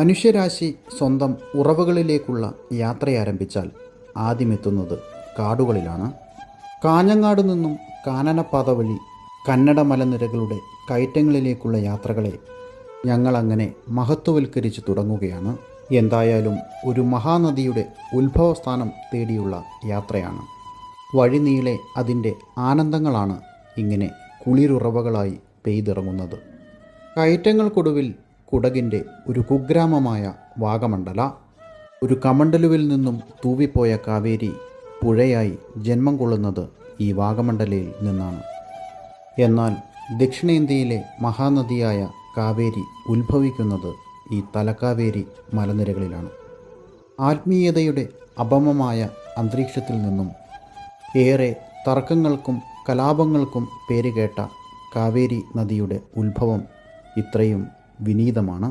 മനുഷ്യരാശി സ്വന്തം ഉറവുകളിലേക്കുള്ള യാത്ര ആരംഭിച്ചാൽ ആദ്യമെത്തുന്നത് കാടുകളിലാണ്. കാഞ്ഞങ്ങാട് നിന്നും കാനനപാത വഴി കന്നഡ മലനിരകളുടെ കയറ്റങ്ങളിലേക്കുള്ള യാത്രകളെ ഞങ്ങളങ്ങനെ മഹത്വവൽക്കരിച്ച് തുടങ്ങുകയാണ്. എന്തായാലും ഒരു മഹാനദിയുടെ ഉത്ഭവസ്ഥാനം തേടിയുള്ള യാത്രയാണ്. വഴിനീളെ അതിന്റെ ആനന്ദങ്ങളാണ് ഇങ്ങനെ കുളിരുറവകളായി പെയ്തിറങ്ങുന്നത്. കയറ്റങ്ങൾക്കൊടുവിൽ കുടകിന്റെ ഒരു കുഗ്രാമമായ വാഗമണ്ഡല. ഒരു കമണ്ടലുവിൽ നിന്നും തൂവിപ്പോയ കാവേരി പുഴയായി ജന്മം കൊള്ളുന്നത് ഈ വാഗമണ്ഡലയിൽ നിന്നാണ്. എന്നാൽ ദക്ഷിണേന്ത്യയിലെ മഹാനദിയായ കാവേരി ഉത്ഭവിക്കുന്നത് ഈ തലക്കാവേരി മലനിരകളിലാണ്. ആത്മീയതയുടെ അപമമായ അന്തരീക്ഷത്തിൽ നിന്നും ഏറെ തർക്കങ്ങൾക്കും കലാപങ്ങൾക്കും പേരുകേട്ട കാവേരി നദിയുടെ ഉത്ഭവം ഇത്രയും വിനീതമാണ്.